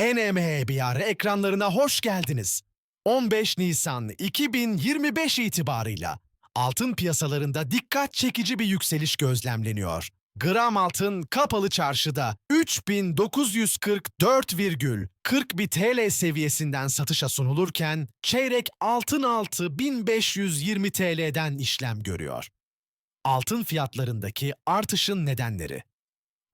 NMHBR ekranlarına hoş geldiniz. 15 Nisan 2025 itibarıyla altın piyasalarında dikkat çekici bir yükseliş gözlemleniyor. Gram altın kapalı çarşıda 3944,40 TL seviyesinden satışa sunulurken çeyrek altın altı 1520 TL'den işlem görüyor. Altın fiyatlarındaki artışın nedenleri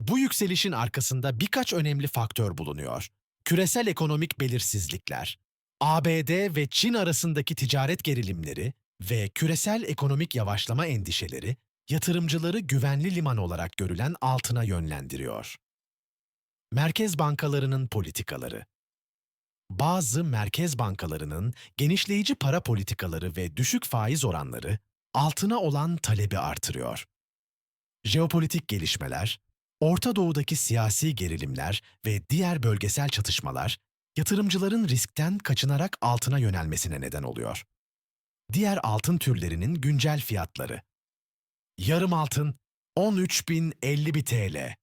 bu yükselişin arkasında birkaç önemli faktör bulunuyor. Küresel ekonomik belirsizlikler, ABD ve Çin arasındaki ticaret gerilimleri ve küresel ekonomik yavaşlama endişeleri yatırımcıları güvenli liman olarak görülen altına yönlendiriyor. Merkez bankalarının politikaları Bazı merkez bankalarının genişleyici para politikaları ve düşük faiz oranları altına olan talebi artırıyor. Jeopolitik gelişmeler, Orta Doğu'daki siyasi gerilimler ve diğer bölgesel çatışmalar, yatırımcıların riskten kaçınarak altına yönelmesine neden oluyor. Diğer altın türlerinin güncel fiyatları. Yarım altın 13.050 TL,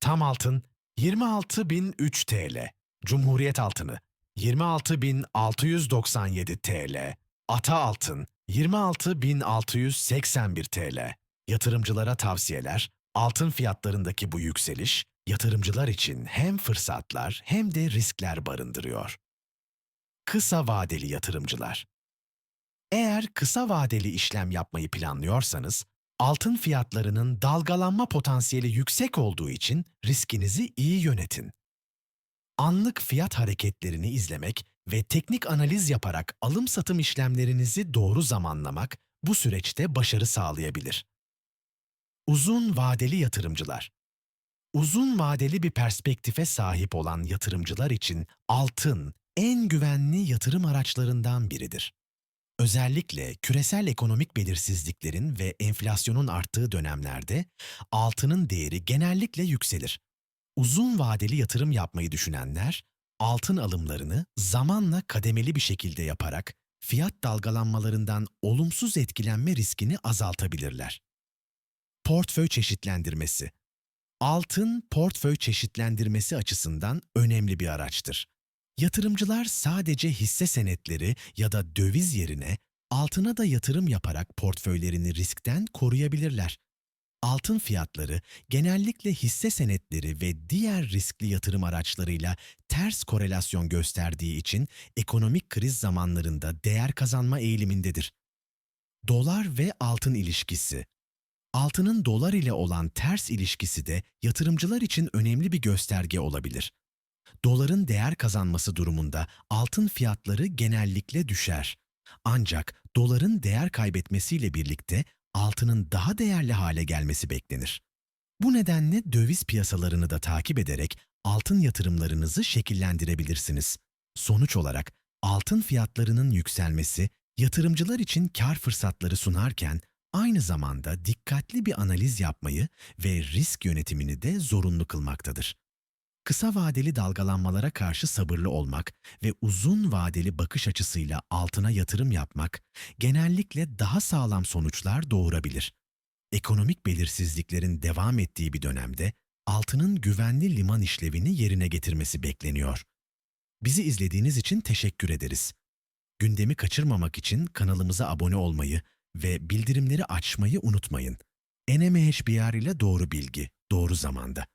tam altın 26.003 TL, Cumhuriyet altını 26.697 TL, ata altın 26.681 TL. Yatırımcılara tavsiyeler, altın fiyatlarındaki bu yükseliş, yatırımcılar için hem fırsatlar hem de riskler barındırıyor. Kısa vadeli yatırımcılar Eğer kısa vadeli işlem yapmayı planlıyorsanız, altın fiyatlarının dalgalanma potansiyeli yüksek olduğu için riskinizi iyi yönetin. Anlık fiyat hareketlerini izlemek ve teknik analiz yaparak alım-satım işlemlerinizi doğru zamanlamak bu süreçte başarı sağlayabilir. Uzun vadeli yatırımcılar Uzun vadeli bir perspektife sahip olan yatırımcılar için altın en güvenli yatırım araçlarından biridir. Özellikle küresel ekonomik belirsizliklerin ve enflasyonun arttığı dönemlerde altının değeri genellikle yükselir. Uzun vadeli yatırım yapmayı düşünenler, altın alımlarını zamanla kademeli bir şekilde yaparak fiyat dalgalanmalarından olumsuz etkilenme riskini azaltabilirler. Portföy çeşitlendirmesi Altın portföy çeşitlendirmesi açısından önemli bir araçtır. Yatırımcılar sadece hisse senetleri ya da döviz yerine altına da yatırım yaparak portföylerini riskten koruyabilirler. Altın fiyatları genellikle hisse senetleri ve diğer riskli yatırım araçlarıyla ters korelasyon gösterdiği için ekonomik kriz zamanlarında değer kazanma eğilimindedir. Dolar ve altın ilişkisi Altının dolar ile olan ters ilişkisi de yatırımcılar için önemli bir gösterge olabilir. Doların değer kazanması durumunda altın fiyatları genellikle düşer. Ancak doların değer kaybetmesiyle birlikte altının daha değerli hale gelmesi beklenir. Bu nedenle döviz piyasalarını da takip ederek altın yatırımlarınızı şekillendirebilirsiniz. Sonuç olarak altın fiyatlarının yükselmesi yatırımcılar için kar fırsatları sunarken aynı zamanda dikkatli bir analiz yapmayı ve risk yönetimini de zorunlu kılmaktadır. Kısa vadeli dalgalanmalara karşı sabırlı olmak ve uzun vadeli bakış açısıyla altına yatırım yapmak genellikle daha sağlam sonuçlar doğurabilir. Ekonomik belirsizliklerin devam ettiği bir dönemde altının güvenli liman işlevini yerine getirmesi bekleniyor. Bizi izlediğiniz için teşekkür ederiz. Gündemi kaçırmamak için kanalımıza abone olmayı ve bildirimleri açmayı unutmayın. NMHBR ile doğru bilgi, doğru zamanda.